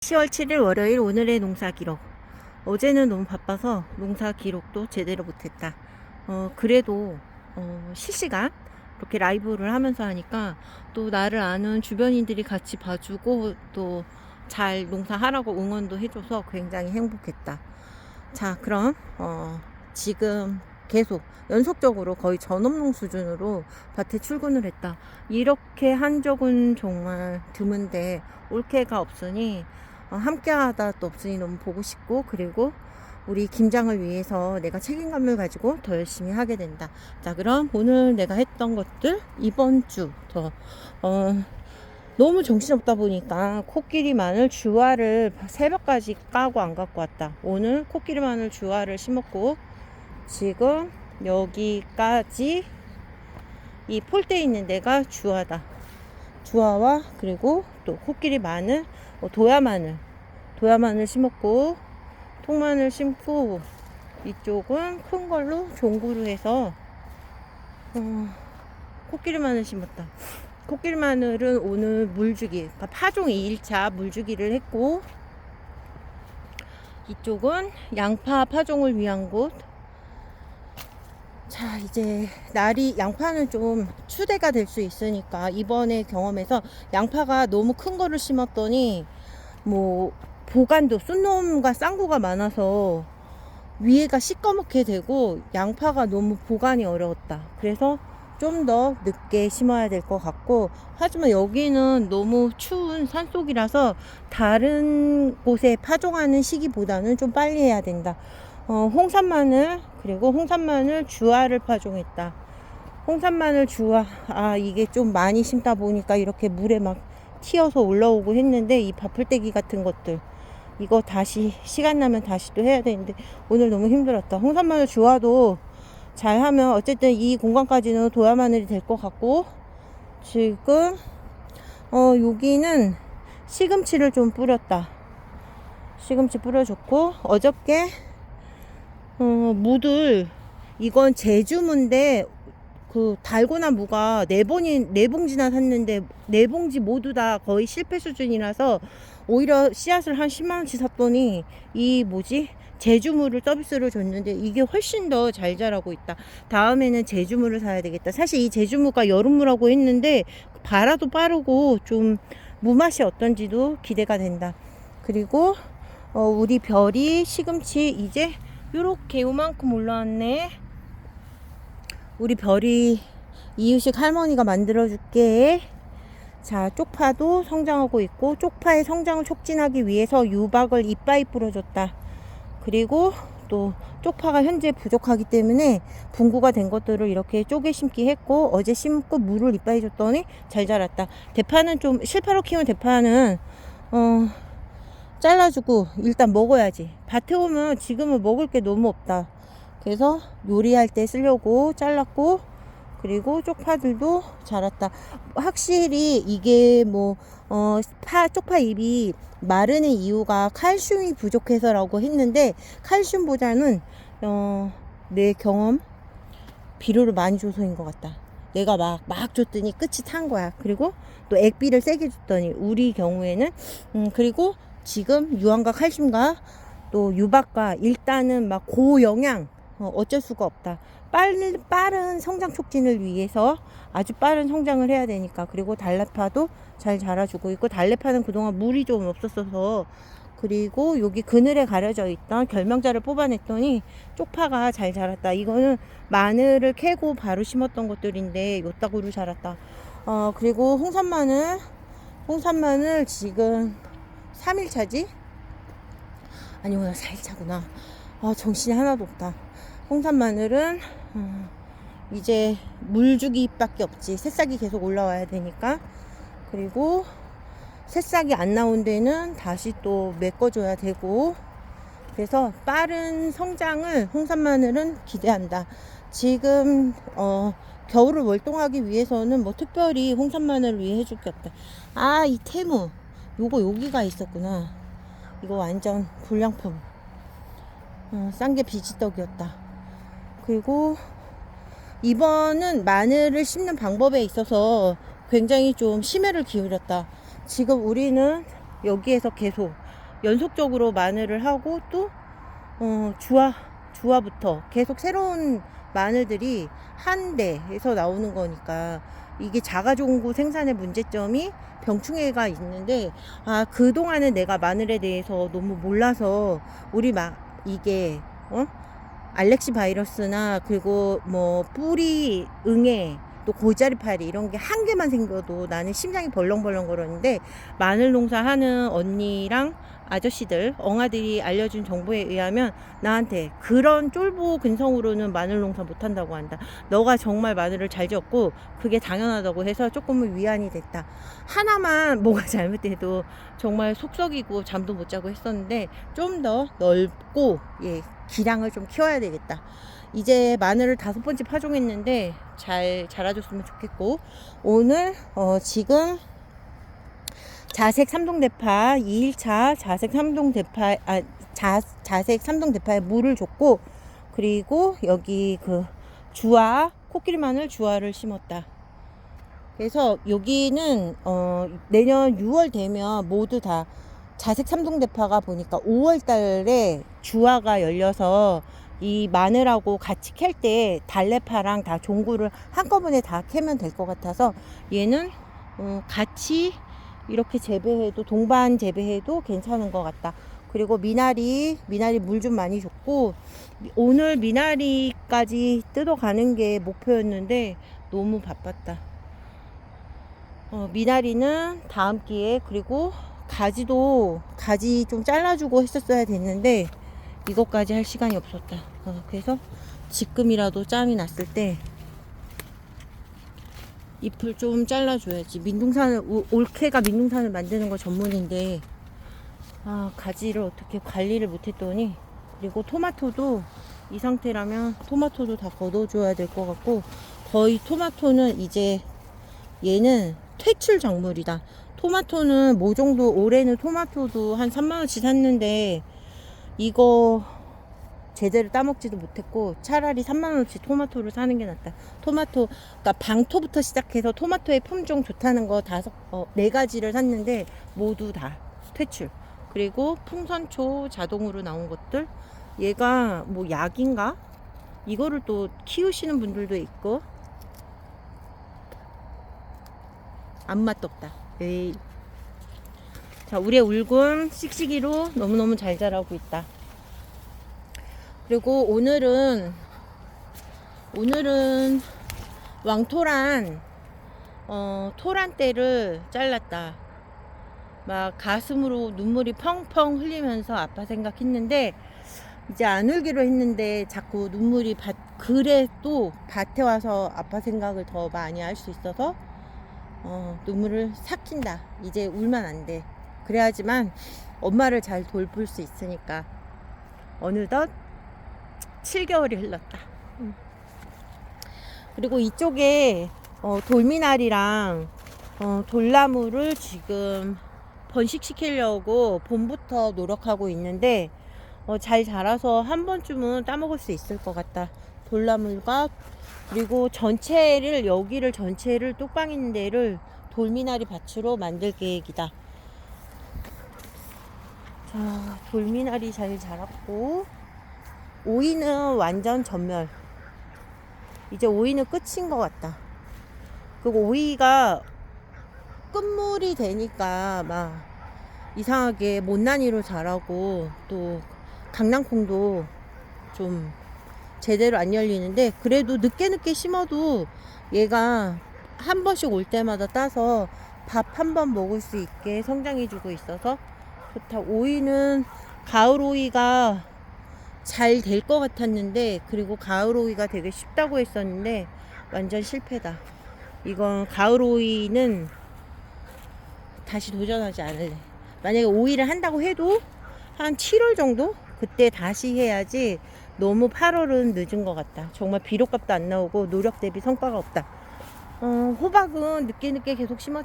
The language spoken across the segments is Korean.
10월 7일 월요일 오늘의 농사 기록. 어제는 너무 바빠서 농사 기록도 제대로 못했다. 어, 그래도 어, 실시간 이렇게 라이브를 하면서 하니까 또 나를 아는 주변인들이 같이 봐주고 또 잘 농사하라고 응원도 해줘서 굉장히 행복했다. 자, 그럼 어, 지금 계속 연속적으로 거의 전업농 수준으로 밭에 출근을 했다. 이렇게 한 적은 정말 드문데 올케가 없으니 어, 함께하다 또 없으니 너무 보고 싶고 그리고 우리 김장을 위해서 내가 책임감을 가지고 더 열심히 하게 된다. 자, 그럼 오늘 내가 했던 것들 이번 주 더 어, 너무 정신없다 보니까 코끼리 마늘 주화를 새벽까지 까고 안 갖고 왔다. 오늘 코끼리 마늘 주화를 심었고 지금 여기까지 이 폴대 있는 데가 주화다. 주화와 그리고 또 코끼리 마늘, 어, 도야 마늘, 도야 마늘 심었고 통마늘 심고 이쪽은 큰 걸로 종구로 해서 어, 코끼리 마늘 심었다. 코끼리 마늘은 오늘 물주기, 그러니까 파종 2일차 물주기를 했고 이쪽은 양파 파종을 위한 곳. 자, 이제 날이 양파는 좀 추대가 될 수 있으니까 이번에 경험해서 양파가 너무 큰 거를 심었더니 뭐 보관도 쑥놈과 쌍구가 많아서 위에가 시꺼멓게 되고 양파가 너무 보관이 어려웠다. 그래서 좀 더 늦게 심어야 될 것 같고 하지만 여기는 너무 추운 산속이라서 다른 곳에 파종하는 시기보다는 좀 빨리 해야 된다. 어, 홍산마늘 그리고 홍산마늘 주화를 파종했다. 홍산마늘 주화 아 이게 좀 많이 심다 보니까 이렇게 물에 막 튀어서 올라오고 했는데 이 바풀떼기 같은 것들 이거 다시 시간 나면 다시 또 해야 되는데 오늘 너무 힘들었다. 홍산마늘 주화도 잘 하면 어쨌든 이 공간까지는 도야 마늘이 될 것 같고 지금 어 여기는 시금치를 좀 뿌렸다. 시금치 뿌려줬고 어저께 어, 무들 이건 제주무인데 그 달고나 무가 네 번이 네 봉지나 샀는데 네 봉지 모두 다 거의 실패 수준이라서 오히려 씨앗을 한 10만 원치 샀더니 이 뭐지 제주무를 서비스로 줬는데 이게 훨씬 더 잘 자라고 있다. 다음에는 제주무를 사야 되겠다. 사실 이 제주무가 여름무라고 했는데 발화도 빠르고 좀 무맛이 어떤지도 기대가 된다. 그리고 어, 우리 별이 시금치 이제 요렇게 요만큼 올라왔네. 우리 별이 이유식 할머니가 만들어줄게. 자, 쪽파도 성장하고 있고, 쪽파의 성장을 촉진하기 위해서 유박을 이빠이 뿌려줬다. 그리고 또 쪽파가 현재 부족하기 때문에 분구가 된 것들을 이렇게 쪼개 심기 했고, 어제 심고 물을 이빠이 줬더니 잘 자랐다. 대파는 좀, 실파로 키운 대파는, 어, 잘라주고 일단 먹어야지. 밭에 오면 지금은 먹을 게 너무 없다. 그래서 요리할 때 쓰려고 잘랐고 그리고 쪽파들도 자랐다. 확실히 이게 뭐, 어, 파, 쪽파 잎이 마르는 이유가 칼슘이 부족해서라고 했는데, 칼슘보다는, 어, 내 경험, 비료를 많이 줘서인 것 같다. 내가 막, 막 줬더니 끝이 탄 거야. 그리고 또 액비를 세게 줬더니, 우리 경우에는, 음, 그리고 지금 유황과 칼슘과 또 유박과 일단은 막 고영양, 어, 어쩔 수가 없다. 빠른, 빠른 성장 촉진을 위해서 아주 빠른 성장을 해야 되니까. 그리고 달래파도 잘 자라주고 있고, 달래파는 그동안 물이 좀 없었어서, 그리고 여기 그늘에 가려져 있던 결명자를 뽑아냈더니 쪽파가 잘 자랐다. 이거는 마늘을 캐고 바로 심었던 것들인데 요따구로 자랐다. 어, 그리고 홍산마늘, 홍산마늘 지금 3일차지? 아니, 오늘 4일차구나. 아, 정신이 하나도 없다. 홍산 마늘은 음, 이제 물주기밖에 없지. 새싹이 계속 올라와야 되니까. 그리고 새싹이 안 나온 데는 다시 또 메꿔줘야 되고. 그래서 빠른 성장을 홍산 마늘은 기대한다. 지금 어, 겨울을 월동하기 위해서는 뭐 특별히 홍산 마늘을 위해 해줄 게 없다. 아, 이 태무. 요거 여기가 있었구나. 이거 완전 불량품. 어, 싼게 비지떡이었다. 그리고 이번은 마늘을 심는 방법에 있어서 굉장히 좀 심혈을 기울였다. 지금 우리는 여기에서 계속 연속적으로 마늘을 하고 또 어, 주화 주화부터 계속 새로운 마늘들이 한 대에서 나오는 거니까 이게 자가종구 생산의 문제점이 병충해가 있는데 아 그동안은 내가 마늘에 대해서 너무 몰라서 우리 막 이게 어? 알렉시 바이러스나 그리고 뭐 뿌리 응애 또 고자리 파리 이런 게 한 개만 생겨도 나는 심장이 벌렁벌렁 거렸는데 마늘 농사하는 언니랑 아저씨들 엉아들이 알려준 정보에 의하면 나한테 그런 쫄보 근성으로는 마늘 농사 못한다고 한다. 너가 정말 마늘을 잘 지었고 그게 당연하다고 해서 조금은 위안이 됐다. 하나만 뭐가 잘못돼도 정말 속썩이고 잠도 못 자고 했었는데 좀 더 넓고 예 기량을 좀 키워야 되겠다. 이제 마늘을 다섯 번째 파종했는데 잘 자라줬으면 좋겠고 오늘 어 지금 자색 삼동 대파 2일차 자색 삼동 대파 아 자, 자색 삼동 대파에 물을 줬고 그리고 여기 그 주화 코끼리 마늘 주화를 심었다. 그래서 여기는 어 내년 6월 되면 모두 다 자색 삼동 대파가 보니까 5월 달에 주화가 열려서 이 마늘하고 같이 캘 때 달래파랑 다 종구를 한꺼번에 다 캐면 될 것 같아서 얘는 어, 같이 이렇게 재배해도 동반 재배해도 괜찮은 것 같다. 그리고 미나리 미나리 물 좀 많이 줬고 오늘 미나리까지 뜯어가는 게 목표였는데 너무 바빴다. 어, 미나리는 다음 기회에 그리고 가지도 가지 좀 잘라주고 했었어야 됐는데 이것까지 할 시간이 없었다. 어, 그래서 지금이라도 짬이 났을 때 잎을 좀 잘라줘야지. 민둥산을 오- 올케가 민둥산을 만드는 거 전문인데 아 가지를 어떻게 관리를 못했더니 그리고 토마토도 이 상태라면 토마토도 다 걷어줘야 될 것 같고 거의 토마토는 이제 얘는 퇴출 작물이다. 토마토는 뭐 정도 올해는 토마토도 한 3만 원치 샀는데 이거 제대로 따먹지도 못했고 차라리 3만 원치 토마토를 사는 게 낫다. 토마토 그러니까 방토부터 시작해서 토마토의 품종 좋다는 거 다섯 어, 네 가지를 샀는데 모두 다 퇴출. 그리고 풍선초 자동으로 나온 것들 얘가 뭐 약인가? 이거를 또 키우시는 분들도 있고 안 맛 없다. 에이. 자, 우리의 울군 씩씩이로 너무너무 잘 자라고 있다. 그리고 오늘은 오늘은 왕토란 어, 토란대를 잘랐다. 막 가슴으로 눈물이 펑펑 흘리면서 아빠 생각했는데 이제 안 울기로 했는데 자꾸 눈물이 밭 그래 또 밭에 와서 아빠 생각을 더 많이 할 수 있어서 어, 눈물을 삭힌다. 이제 울면 안 돼. 그래야지만 엄마를 잘 돌볼 수 있으니까 어느덧 7개월이 흘렀다. 음. 그리고 이쪽에 어, 돌미나리랑 어, 돌나무를 지금 번식시키려고 봄부터 노력하고 있는데 어, 잘 자라서 한 번쯤은 따먹을 수 있을 것 같다. 돌나물과 그리고 전체를 여기를 전체를 뚝방 있는 데를 돌미나리 밭으로 만들 계획이다. 자, 돌미나리 잘 자랐고 오이는 완전 전멸. 이제 오이는 끝인 것 같다. 그리고 오이가 끝물이 되니까 막 이상하게 못난이로 자라고 또 강낭콩도 좀 제대로 안 열리는데 그래도 늦게 늦게 심어도 얘가 한 번씩 올 때마다 따서 밥 한 번 먹을 수 있게 성장해 주고 있어서 좋다. 오이는 가을 오이가 잘 될 것 같았는데 그리고 가을 오이가 되게 쉽다고 했었는데 완전 실패다. 이건 가을 오이는 다시 도전하지 않을래. 만약에 오이를 한다고 해도 한 7월 정도 그때 다시 해야지 너무 8월은 늦은 것 같다. 정말 비료값도 안 나오고 노력 대비 성과가 없다. 어, 호박은 늦게 늦게 계속 심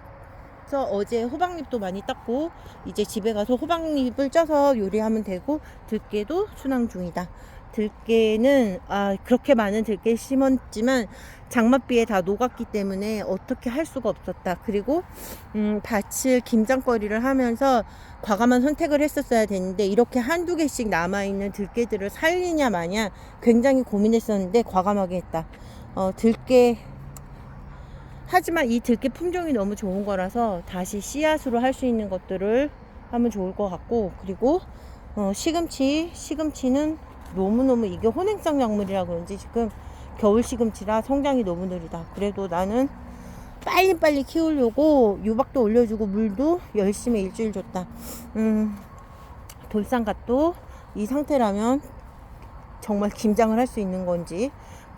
어서 어제 호박잎도 많이 땄고 이제 집에 가서 호박잎을 쪄서 요리하면 되고 들깨도 순항 중이다. 들깨는 아 그렇게 많은 들깨 심었지만 장맛비에 다 녹았기 때문에 어떻게 할 수가 없었다. 그리고 음, 밭을 김장거리를 하면서 과감한 선택을 했었어야 되는데 이렇게 한두 개씩 남아 있는 들깨들을 살리냐 마냐 굉장히 고민했었는데 과감하게 했다. 어, 들깨 하지만 이 들깨 품종이 너무 좋은 거라서 다시 씨앗으로 할 수 있는 것들을 하면 좋을 것 같고 그리고 어, 시금치 시금치는 너무너무 이게 혼행성 약물이라 그런지 지금 겨울 시금치라 성장이 너무 느리다. 그래도 나는 빨리빨리 키우려고 유박도 올려주고 물도 열심히 일주일 줬다. 음, 돌산갓도 이 상태라면 정말 김장을 할 수 있는 건지.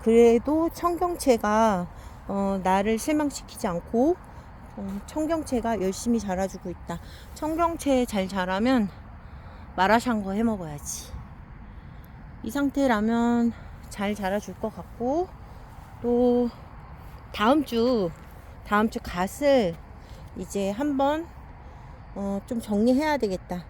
그래도 청경채가 어, 나를 실망시키지 않고 어, 청경채가 열심히 자라주고 있다. 청경채 잘 자라면 마라샹궈 해 먹어야지. 이 상태라면 잘 자라줄 것 같고 또 다음 주 다음 주 갓을 이제 한번 어, 좀 정리해야 되겠다.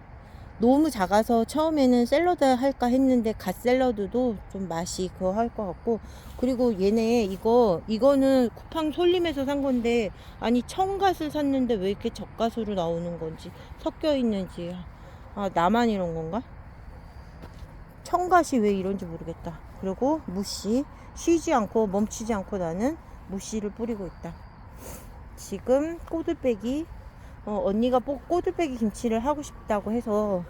너무 작아서 처음에는 샐러드 할까 했는데 갓 샐러드도 좀 맛이 그거 할 것 같고 그리고 얘네 이거 이거는 쿠팡 솔림에서 산 건데 아니 청갓을 샀는데 왜 이렇게 젓갓으로 나오는 건지 섞여 있는지 아 나만 이런 건가? 청갓이 왜 이런지 모르겠다. 그리고 무씨 쉬지 않고 멈추지 않고 나는 무씨를 뿌리고 있다. 지금 꼬들빼기 어, 언니가 뽀- 꼬들빼기 김치를 하고 싶다고 해서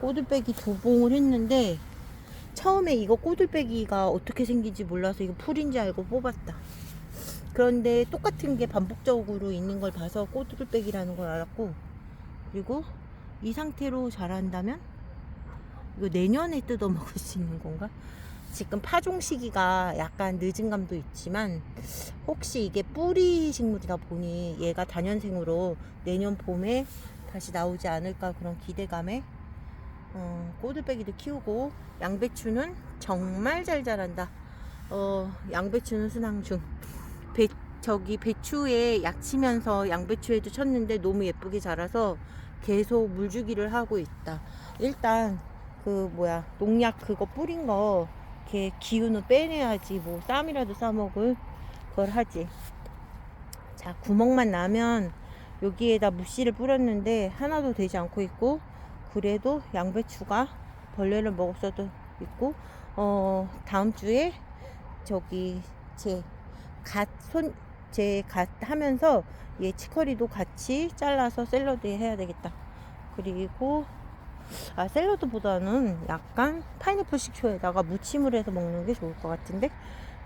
꼬들빼기 두 봉을 했는데 처음에 이거 꼬들빼기가 어떻게 생긴지 몰라서 이거 풀인지 알고 뽑았다. 그런데 똑같은 게 반복적으로 있는 걸 봐서 꼬들빼기라는 걸 알았고 그리고 이 상태로 자란다면 이거 내년에 뜯어 먹을 수 있는 건가? 지금 파종 시기가 약간 늦은 감도 있지만 혹시 이게 뿌리 식물이다 보니 얘가 단연생으로 내년 봄에 다시 나오지 않을까 그런 기대감에 어, 꼬들빼기도 키우고 양배추는 정말 잘 자란다. 어, 양배추는 순항 중. 배, 저기 배추에 약 치면서 양배추에도 쳤는데 너무 예쁘게 자라서 계속 물 주기를 하고 있다. 일단 그 뭐야 농약 그거 뿌린 거 이렇게 기운을 빼내야지 뭐 쌈이라도 싸 먹을 그걸 하지. 자 구멍만 나면 여기에다 무씨를 뿌렸는데 하나도 되지 않고 있고 그래도 양배추가 벌레를 먹을 수도 있고 어 다음 주에 저기 제 갓 손 제 갓 하면서 얘 치커리도 같이 잘라서 샐러드에 해야 되겠다. 그리고 아 샐러드보다는 약간 파인애플 식초에다가 무침을 해서 먹는 게 좋을 것 같은데?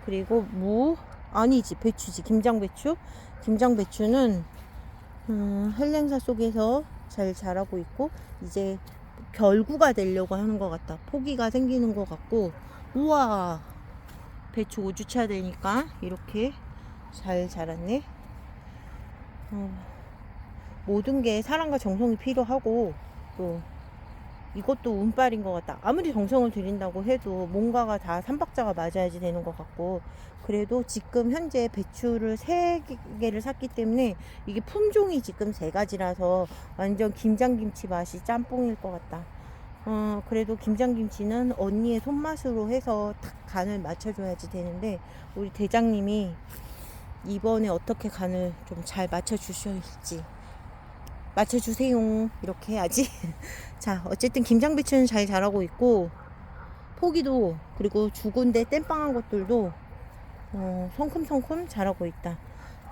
그리고 무 아니지 배추지 김장배추? 김장배추는 음, 헬랭사 속에서 잘 자라고 있고 이제 결구가 되려고 하는 것 같다. 포기가 생기는 것 같고 우와 배추 5주차 되니까 이렇게 잘 자랐네. 어, 모든 게 사랑과 정성이 필요하고 또 이것도 운빨인 것 같다. 아무리 정성을 들인다고 해도 뭔가가 다 삼박자가 맞아야지 되는 것 같고 그래도 지금 현재 배추를 세 개를 샀기 때문에 이게 품종이 지금 세 가지라서 완전 김장김치 맛이 짬뽕일 것 같다. 어 그래도 김장김치는 언니의 손맛으로 해서 탁 간을 맞춰줘야지 되는데 우리 대장님이 이번에 어떻게 간을 좀 잘 맞춰주실지 맞춰주세요. 이렇게 해야지. 자, 어쨌든 김장배추는 잘 자라고 있고, 포기도, 그리고 죽은데 땜빵한 것들도, 어, 성큼성큼 자라고 있다.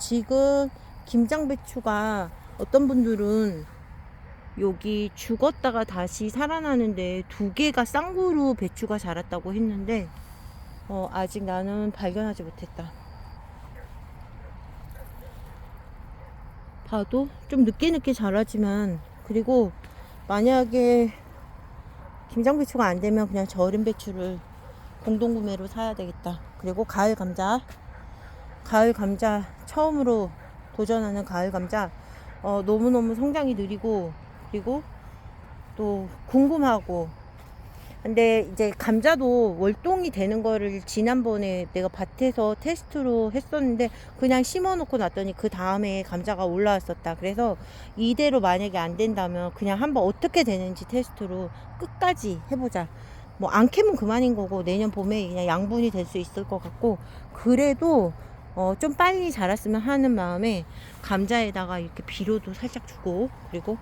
지금 김장배추가 어떤 분들은 여기 죽었다가 다시 살아나는데 두 개가 쌍구로 배추가 자랐다고 했는데, 어, 아직 나는 발견하지 못했다. 봐도 좀 늦게 늦게 자라지만 그리고 만약에 김장 배추가 안 되면 그냥 절임 배추를 공동 구매로 사야 되겠다. 그리고 가을 감자, 가을 감자 처음으로 도전하는 가을 감자 어, 너무너무 성장이 느리고 그리고 또 궁금하고 근데 이제 감자도 월동이 되는 거를 지난번에 내가 밭에서 테스트로 했었는데 그냥 심어 놓고 놨더니 그 다음에 감자가 올라왔었다. 그래서 이대로 만약에 안 된다면 그냥 한번 어떻게 되는지 테스트로 끝까지 해보자. 뭐 안 캐면 그만인 거고 내년 봄에 그냥 양분이 될 수 있을 것 같고 그래도 어, 좀 빨리 자랐으면 하는 마음에 감자에다가 이렇게 비료도 살짝 주고 그리고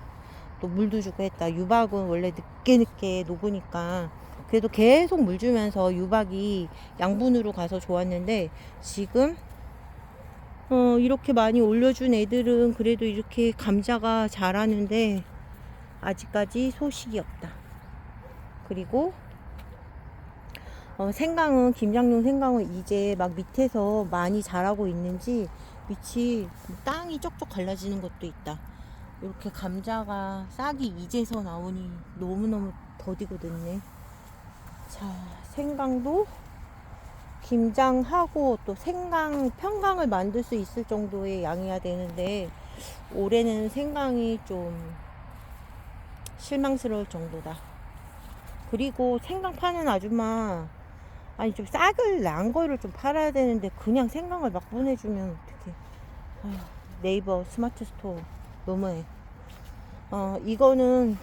또 물도 주고 했다. 유박은 원래 늦게 늦게 녹으니까 그래도 계속 물 주면서 유박이 양분으로 가서 좋았는데 지금 어, 이렇게 많이 올려준 애들은 그래도 이렇게 감자가 자라는데 아직까지 소식이 없다. 그리고 어, 생강은 김장용 생강은 이제 막 밑에서 많이 자라고 있는지 밑이 땅이 쪽쪽 갈라지는 것도 있다. 이렇게 감자가 싹이 이제서 나오니 너무너무 더디고 늦네. 자, 생강도 김장하고 또 생강 평강을 만들 수 있을 정도의 양이야 되는데 올해는 생강이 좀 실망스러울 정도다. 그리고 생강 파는 아줌마 아니 좀 싹을 난 거를 좀 팔아야 되는데 그냥 생강을 막 보내주면 아휴, 네이버 스마트 스토어 너무해. 어 이거는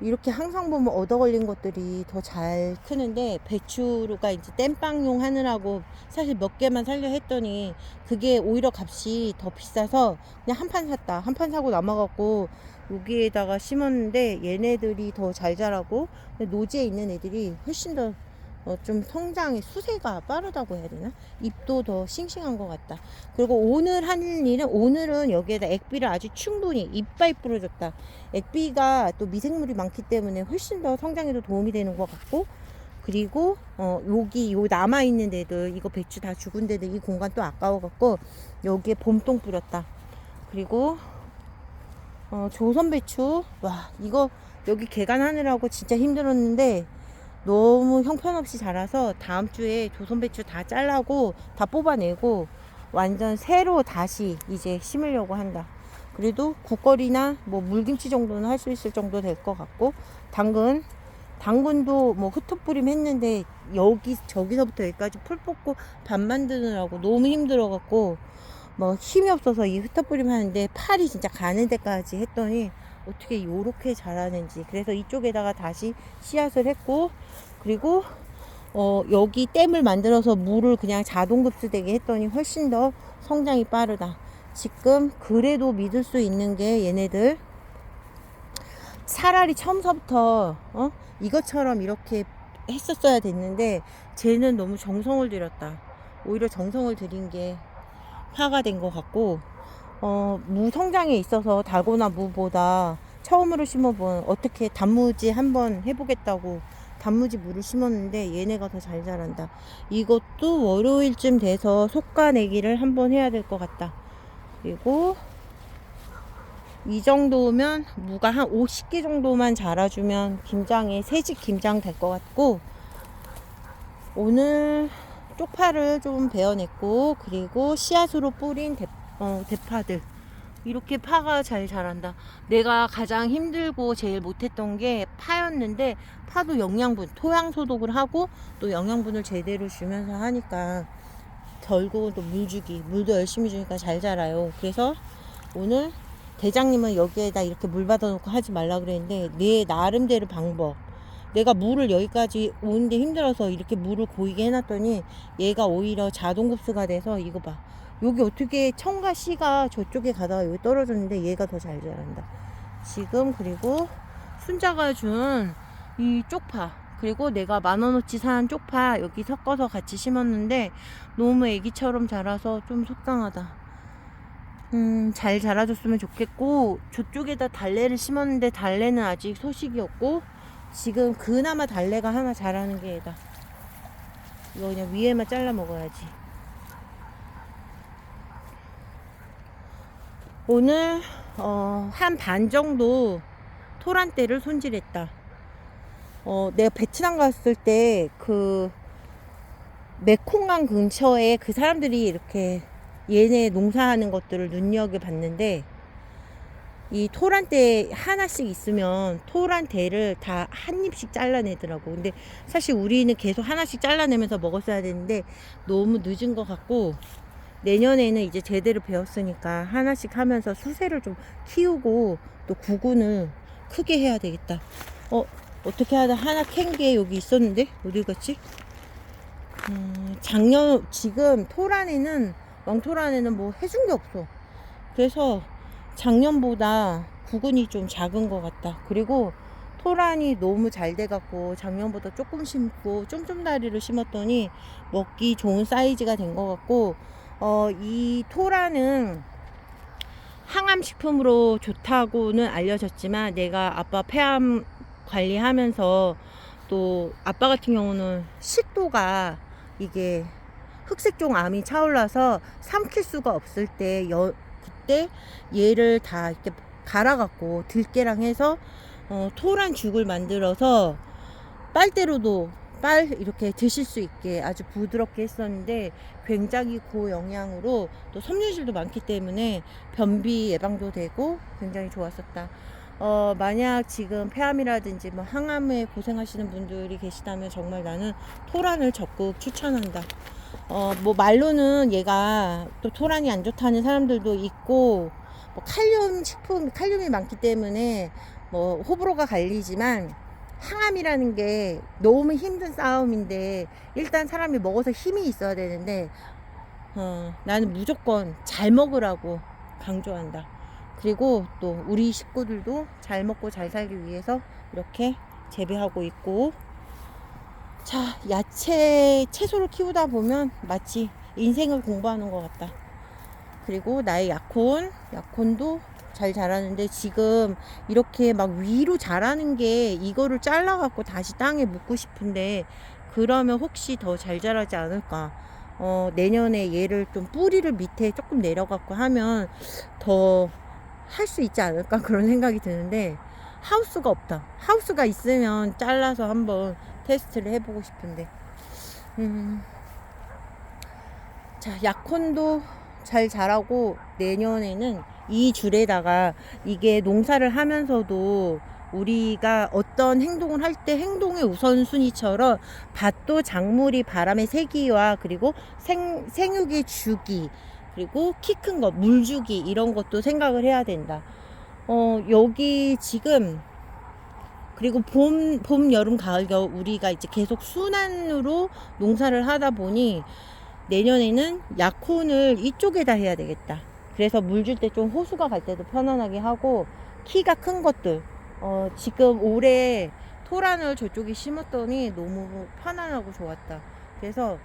이렇게 항상 보면 얻어 걸린 것들이 더 잘 크는데 배추가 이제 땜빵용 하느라고 사실 몇 개만 살려 했더니 그게 오히려 값이 더 비싸서 그냥 한 판 샀다. 한 판 사고 남아갖고 여기에다가 심었는데 얘네들이 더 잘 자라고 노지에 있는 애들이 훨씬 더 어, 좀 성장의 수세가 빠르다고 해야 되나? 잎도 더 싱싱한 것 같다. 그리고 오늘 한 일은 오늘은 여기에다 액비를 아주 충분히 이빨 뿌려줬다. 액비가 또 미생물이 많기 때문에 훨씬 더 성장에도 도움이 되는 것 같고 그리고 어 여기 요 남아 있는 데들 이거 배추 다 죽은 데들 이 공간 또 아까워 갖고 여기에 봄동 뿌렸다. 그리고 어 조선 배추 와 이거 여기 개간하느라고 진짜 힘들었는데 너무 형편없이 자라서 다음 주에 조선 배추 다 잘라고 다 뽑아내고 완전 새로 다시 이제 심으려고 한다. 그래도 국거리나 뭐 물김치 정도는 할 수 있을 정도 될 것 같고 당근 당근도 뭐 흩어뿌림 했는데 여기 저기서부터 여기까지 풀 뽑고 밥 만드느라고 너무 힘들어 갖고 뭐 힘이 없어서 이 흩어뿌림 하는데 팔이 진짜 가는 데까지 했더니 어떻게 요렇게 자라는지. 그래서 이쪽에다가 다시 씨앗을 했고 그리고 어 여기 댐을 만들어서 물을 그냥 자동 급수되게 했더니 훨씬 더 성장이 빠르다. 지금 그래도 믿을 수 있는 게 얘네들 차라리 처음서부터 어 이것처럼 이렇게 했었어야 됐는데 쟤는 너무 정성을 들였다. 오히려 정성을 들인 게 파가 된 것 같고 어, 무 성장에 있어서 달고나 무보다 처음으로 심어본 어떻게 단무지 한번 해보겠다고 단무지 무를 심었는데 얘네가 더 잘 자란다. 이것도 월요일쯤 돼서 속가내기를 한번 해야 될 것 같다. 그리고 이 정도면 무가 한 50개 정도만 자라주면 김장에 새집 김장 될 것 같고 오늘 쪽파를 좀 베어냈고 그리고 씨앗으로 뿌린 대, 어, 대파들 이렇게 파가 잘 자란다. 내가 가장 힘들고 제일 못했던 게 파였는데 파도 영양분, 토양 소독을 하고 또 영양분을 제대로 주면서 하니까 결국은 또 물 주기, 물도 열심히 주니까 잘 자라요. 그래서 오늘 대장님은 여기에다 이렇게 물 받아놓고 하지 말라 그랬는데 내 나름대로 방법. 내가 물을 여기까지 오는데 힘들어서 이렇게 물을 고이게 해놨더니 얘가 오히려 자동 급수가 돼서 이거 봐. 여기 어떻게 청과 씨가 저쪽에 가다가 여기 떨어졌는데 얘가 더 잘 자란다. 지금 그리고 순자가 준 이 쪽파 그리고 내가 만 원어치 산 쪽파 여기 섞어서 같이 심었는데 너무 애기처럼 자라서 좀 속상하다. 음, 잘 자라줬으면 좋겠고 저쪽에다 달래를 심었는데 달래는 아직 소식이 없고 지금 그나마 달래가 하나 자라는 게 얘다. 이거 그냥 위에만 잘라 먹어야지. 오늘 어, 한 반 정도 토란대를 손질했다. 어, 내가 베트남 갔을 때 그 메콩강 근처에 그 사람들이 이렇게 얘네 농사하는 것들을 눈여겨 봤는데 이 토란대 하나씩 있으면 토란대를 다 한 입씩 잘라내더라고. 근데 사실 우리는 계속 하나씩 잘라내면서 먹었어야 되는데 너무 늦은 것 같고 내년에는 이제 제대로 배웠으니까 하나씩 하면서 수세를 좀 키우고 또 구근을 크게 해야 되겠다. 어, 어떻게 하다 하나 캔 게 여기 있었는데 어디 갔지? 음, 작년 지금 토란에는 왕토란에는 뭐 해준 게 없어. 그래서 작년보다 구근이 좀 작은 것 같다. 그리고 토란이 너무 잘 돼갖고 작년보다 조금 심고 쫌쫌다리를 심었더니 먹기 좋은 사이즈가 된 것 같고 어, 이 토란은 항암식품으로 좋다고는 알려졌지만 내가 아빠 폐암 관리하면서 또 아빠 같은 경우는 식도가 이게 흑색종 암이 차올라서 삼킬 수가 없을 때 여, 그때 얘를 다 이렇게 갈아갖고 들깨랑 해서 어, 토란 죽을 만들어서 빨대로도 빨 이렇게 드실 수 있게 아주 부드럽게 했었는데 굉장히 고영양으로 또 섬유질도 많기 때문에 변비 예방도 되고 굉장히 좋았었다. 어, 만약 지금 폐암이라든지 뭐 항암에 고생하시는 분들이 계시다면 정말 나는 토란을 적극 추천한다. 어, 뭐 말로는 얘가 또 토란이 안 좋다는 사람들도 있고 뭐 칼륨 식품 칼륨이 많기 때문에 뭐 호불호가 갈리지만 항암이라는 게 너무 힘든 싸움인데 일단 사람이 먹어서 힘이 있어야 되는데 어, 나는 무조건 잘 먹으라고 강조한다. 그리고 또 우리 식구들도 잘 먹고 잘 살기 위해서 이렇게 재배하고 있고 자 야채 채소를 키우다 보면 마치 인생을 공부하는 것 같다. 그리고 나의 약혼 약혼도 잘 자라는데 지금 이렇게 막 위로 자라는 게 이거를 잘라갖고 다시 땅에 묻고 싶은데 그러면 혹시 더 잘 자라지 않을까? 어, 내년에 얘를 좀 뿌리를 밑에 조금 내려갖고 하면 더 할 수 있지 않을까? 그런 생각이 드는데 하우스가 없다. 하우스가 있으면 잘라서 한번 테스트를 해보고 싶은데. 음. 자 약혼도 잘 자라고 내년에는 이 줄에다가 이게 농사를 하면서도 우리가 어떤 행동을 할 때 행동의 우선순위처럼 밭도 작물이 바람의 세기와 그리고 생, 생육의 주기 그리고 키 큰 것, 물 주기 이런 것도 생각을 해야 된다. 어, 여기 지금 그리고 봄, 봄, 여름, 가을, 겨울 우리가 이제 계속 순환으로 농사를 하다 보니 내년에는 약혼을 이쪽에다 해야 되겠다. 그래서 물 줄 때 좀 호수가 갈 때도 편안하게 하고 키가 큰 것들 어, 지금 올해 토란을 저쪽에 심었더니 너무 편안하고 좋았다. 그래서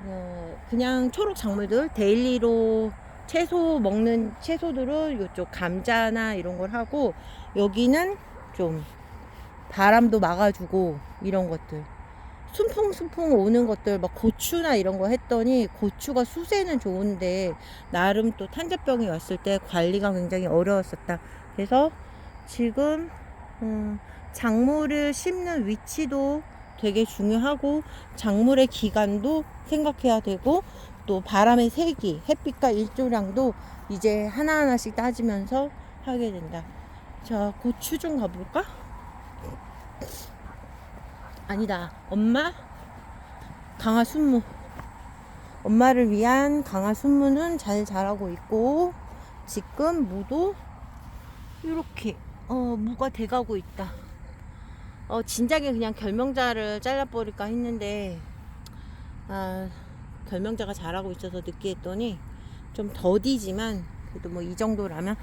어, 그냥 초록 작물들 데일리로 채소 먹는 채소들은 이쪽 감자나 이런 걸 하고 여기는 좀 바람도 막아주고 이런 것들 순풍순풍 오는 것들 막 고추나 이런 거 했더니 고추가 수세는 좋은데 나름 또 탄저병이 왔을 때 관리가 굉장히 어려웠었다. 그래서 지금 음, 작물을 심는 위치도 되게 중요하고 작물의 기간도 생각해야 되고 또 바람의 세기, 햇빛과 일조량도 이제 하나하나씩 따지면서 하게 된다. 자, 고추 좀 가볼까? 아니다. 엄마 강화 순무. 엄마를 위한 강화 순무는 잘 자라고 있고 지금 무도 이렇게 어 무가 돼가고 있다. 어 진작에 그냥 결명자를 잘라버릴까 했는데 아 결명자가 자라고 있어서 늦게 했더니 좀 더디지만 그래도 뭐 이 정도라면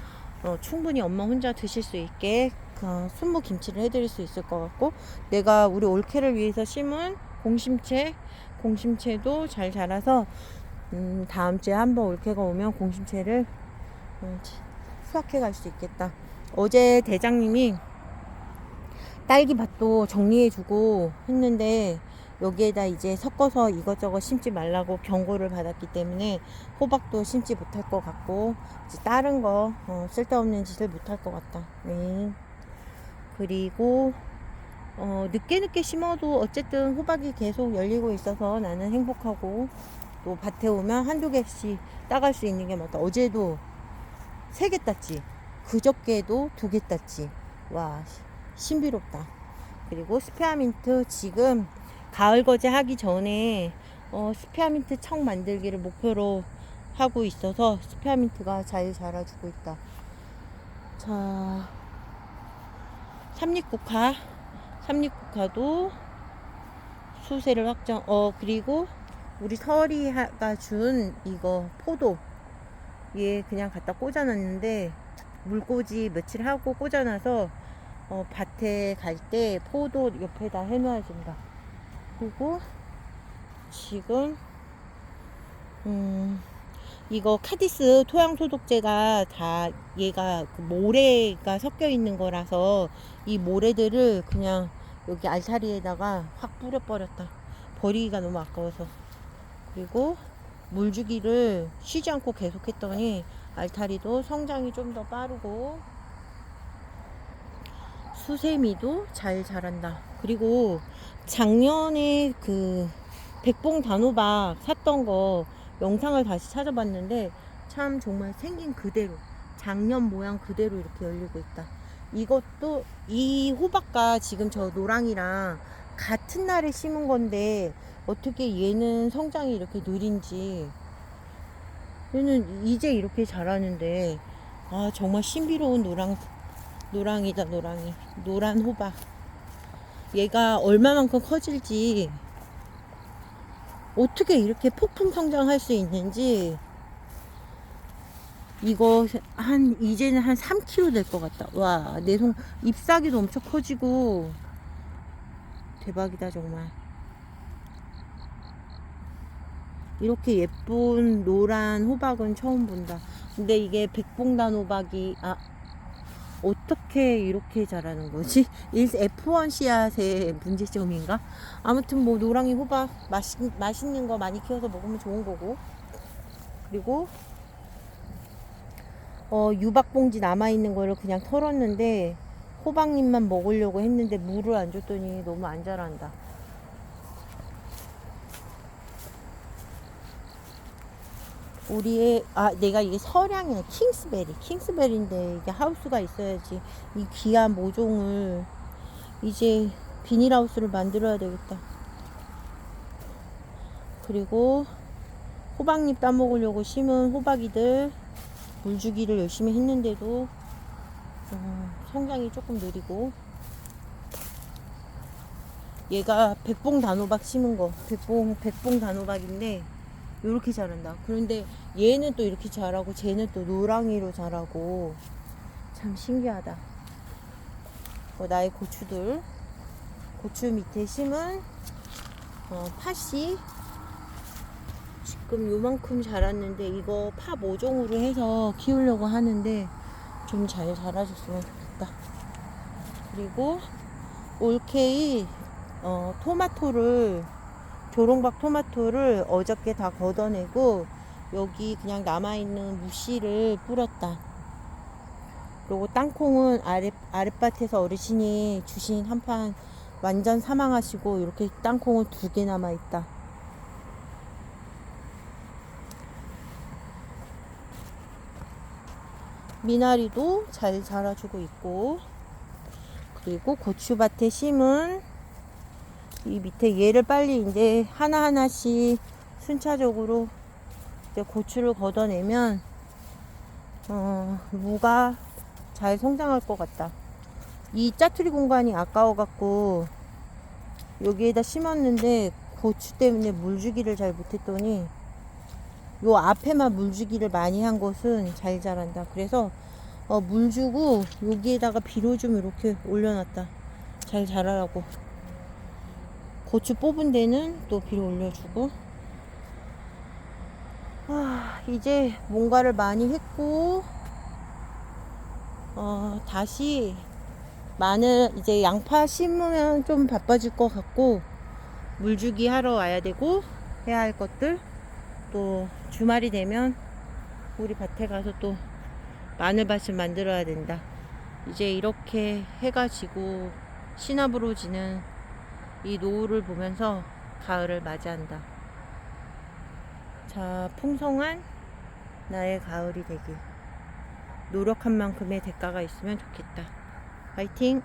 어, 충분히 엄마 혼자 드실 수 있게 그 순무 김치를 해드릴 수 있을 것 같고 내가 우리 올케를 위해서 심은 공심채 공심채도 잘 자라서 음, 다음 주에 한번 올케가 오면 공심채를 음, 수확해 갈 수 있겠다. 어제 대장님이 딸기밭도 정리해주고 했는데 여기에다 이제 섞어서 이것저것 심지 말라고 경고를 받았기 때문에 호박도 심지 못할 것 같고 다른 거 어, 쓸데없는 짓을 못할 것 같다. 네. 그리고 어, 늦게 늦게 심어도 어쨌든 호박이 계속 열리고 있어서 나는 행복하고 또 밭에 오면 한두 개씩 따갈 수 있는 게 맞다. 어제도 세 개 땄지. 그저께도 두 개 땄지. 와 신비롭다. 그리고 스페아민트 지금 가을 거제 하기 전에 어, 스페아민트 청 만들기를 목표로 하고 있어서 스페아민트가 잘 자라주고 있다. 자, 삼립국화 삼립국화도 수세를 확정. 어 그리고 우리 설이가 준 이거 포도 얘 그냥 갖다 꽂아놨는데 물꽂이 며칠 하고 꽂아놔서 어, 밭에 갈 때 포도 옆에다 해놔야 된다. 그리고 지금 음 이거 카디스 토양 소독제가 다 얘가 그 모래가 섞여 있는 거라서 이 모래들을 그냥 여기 알타리에다가 확 뿌려 버렸다. 버리기가 너무 아까워서. 그리고 물 주기를 쉬지 않고 계속 했더니 알타리도 성장이 좀 더 빠르고 수세미도 잘 자란다. 그리고 작년에 그 백봉 단호박 샀던 거 영상을 다시 찾아봤는데 참 정말 생긴 그대로 작년 모양 그대로 이렇게 열리고 있다. 이것도 이 호박과 지금 저 노랑이랑 같은 날에 심은 건데 어떻게 얘는 성장이 이렇게 느린지. 얘는 이제 이렇게 자라는데 아 정말 신비로운 노랑 노랑이다 노랑이. 노란 호박. 얘가 얼마만큼 커질지 어떻게 이렇게 폭풍 성장할 수 있는지 이거 한 이제는 한 3kg 될 것 같다. 와, 내 손 잎사귀도 엄청 커지고 대박이다 정말. 이렇게 예쁜 노란 호박은 처음 본다. 근데 이게 백봉단 호박이 아 어떻게 이렇게 자라는 거지? F1 씨앗의 문제점인가? 아무튼 뭐 노랑이 호박 맛있, 맛있는 거 많이 키워서 먹으면 좋은 거고 그리고 어, 유박봉지 남아있는 거를 그냥 털었는데 호박잎만 먹으려고 했는데 물을 안 줬더니 너무 안 자란다 우리의 아 내가 이게 서량이네. 킹스베리. 킹스베리인데 이게 하우스가 있어야지 이 귀한 모종을 이제 비닐하우스를 만들어야 되겠다. 그리고 호박잎 따먹으려고 심은 호박이들 물주기를 열심히 했는데도 어, 성장이 조금 느리고. 얘가 백봉 단호박 심은 거. 백봉 백봉 단호박인데 이렇게 자란다. 그런데 얘는 또 이렇게 자라고 쟤는 또 노랑이로 자라고 참 신기하다. 어, 나의 고추들 고추 밑에 심은 어, 팥이 지금 요만큼 자랐는데 이거 파 모종으로 해서 키우려고 하는데 좀 잘 자라줬으면 좋겠다. 그리고 올케이 어, 토마토를 조롱박 토마토를 어저께 다 걷어내고 여기 그냥 남아있는 무씨를 뿌렸다. 그리고 땅콩은 아랫, 아랫밭에서 어르신이 주신 한 판 완전 사망하시고 이렇게 땅콩은 두 개 남아있다. 미나리도 잘 자라주고 있고 그리고 고추밭에 심은 이 밑에 얘를 빨리 이제 하나하나씩 순차적으로 이제 고추를 걷어내면 어, 무가 잘 성장할 것 같다. 이 짜투리 공간이 아까워 갖고 여기에다 심었는데 고추 때문에 물주기를 잘 못했더니 요 앞에만 물주기를 많이 한 곳은 잘 자란다. 그래서 어, 물 주고 여기에다가 비료 좀 이렇게 올려놨다. 잘 자라라고. 고추 뽑은 데는 또 비료 올려주고. 아, 이제 뭔가를 많이 했고, 어, 다시 마늘, 이제 양파 심으면 좀 바빠질 것 같고, 물주기 하러 와야 되고, 해야 할 것들, 또 주말이 되면 우리 밭에 가서 또 마늘밭을 만들어야 된다. 이제 이렇게 해가 지고 시나브로 지는 이 노을을 보면서 가을을 맞이한다. 자, 풍성한 나의 가을이 되길. 노력한 만큼의 대가가 있으면 좋겠다. 파이팅!